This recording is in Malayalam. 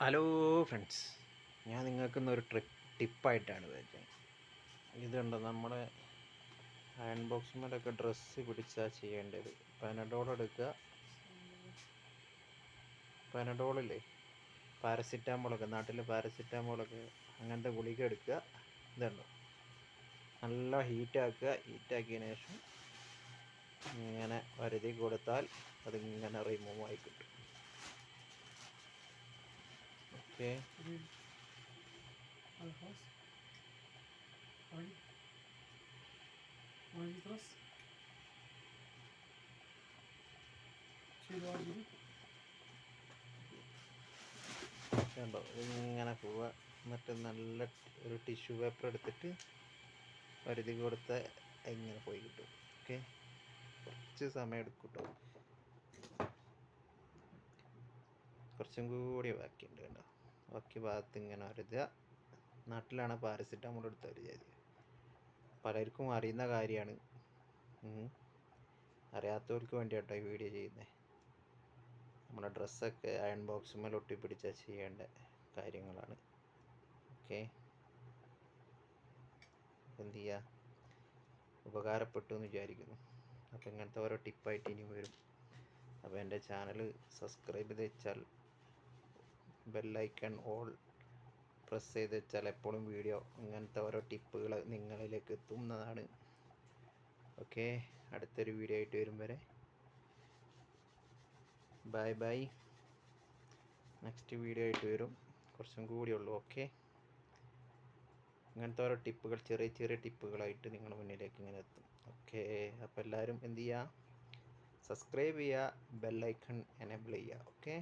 ഹലോ ഫ്രണ്ട്സ് ഞാൻ നിങ്ങൾക്ക് ഇന്നൊരു ട്രിപ്പ് ടിപ്പായിട്ടാണ് വെച്ചത് ഇതുണ്ട് നമ്മുടെ അയൺ ബോക്സിന്മേലൊക്കെ ഡ്രസ്സ് പിടിച്ചാൽ ചെയ്യേണ്ടത്. പനഡോൾ എടുക്കുക. പനഡോളില്ലേ പാരസിറ്റാമോളൊക്കെ നാട്ടിൽ പാരസിറ്റാമോളൊക്കെ അങ്ങനത്തെ ഗുളിക എടുക്കുക. ഇതുണ്ട് നല്ല ഹീറ്റാക്കുക ഹീറ്റാക്കിയതിന് ശേഷം ഇങ്ങനെ വരുതി കൊടുത്താൽ അതിങ്ങനെ റിമൂവ് ആയി കിട്ടും. Okay Read Alphas. I. Magitas. ചെയ്താൽ കണ്ടോ ഇങ്ങനെ പോവുക എന്നിട്ട് നല്ല ഒരു ടിഷ്യൂ പേപ്പർ എടുത്തിട്ട് പരിധി കൊടുത്ത ഇങ്ങനെ പോയി കിട്ടും ഓക്കെ കുറച്ച് സമയം എടുക്കും കേട്ടോ കുറച്ചും കൂടി ബാക്കിയുണ്ട് കണ്ടോ ബാക്കി ഭാഗത്ത് ഇങ്ങനെ വരുതുക നാട്ടിലാണ് പാരസിറ്റമോൾ എടുത്ത ഒരു ജാതി. പലർക്കും അറിയുന്ന കാര്യമാണ്. അറിയാത്തവർക്ക് വേണ്ടി കേട്ടോ ഈ വീഡിയോ ചെയ്യുന്നത് നമ്മുടെ ഡ്രസ്സൊക്കെ അയൺ ബോക്സുമേൽ ഒട്ടിപ്പിടിച്ചാൽ ചെയ്യേണ്ട കാര്യങ്ങളാണ്. ഓക്കെ. എന്ത് ചെയ്യുക ഉപകാരപ്പെട്ടു എന്ന് വിചാരിക്കുന്നു. അപ്പോൾ ഇങ്ങനത്തെ ഓരോ ടിപ്പായിട്ട് ഇനി വരും. അപ്പോൾ എന്റെ ചാനൽ സബ്സ്ക്രൈബ് ചെയ്ത് വെച്ചാൽ ബെല്ലൈക്കൺ ഓൾ പ്രസ് ചെയ്ത് വെച്ചാൽ എപ്പോഴും വീഡിയോ ഇങ്ങനത്തെ ഓരോ ടിപ്പുകൾ നിങ്ങളിലേക്ക് എത്തുന്നതാണ്. ഓക്കെ അടുത്തൊരു വീഡിയോ ആയിട്ട് വരും വരെ. ബൈ ബൈ നെക്സ്റ്റ് വീഡിയോ ആയിട്ട് വരും. കുറച്ചും കൂടി ഉള്ളൂ ഓക്കെ ഇങ്ങനത്തെ ഓരോ ടിപ്പുകൾ ചെറിയ ചെറിയ ടിപ്പുകളായിട്ട് നിങ്ങളുടെ മുന്നിലേക്ക് ഇങ്ങനെ എത്തും. ഓക്കെ അപ്പോൾ എല്ലാവരും എന്ത് ചെയ്യുക? സബ്സ്ക്രൈബ് ചെയ്യുക ബെല്ലൈക്കൺ എനേബിൾ ചെയ്യുക ഓക്കെ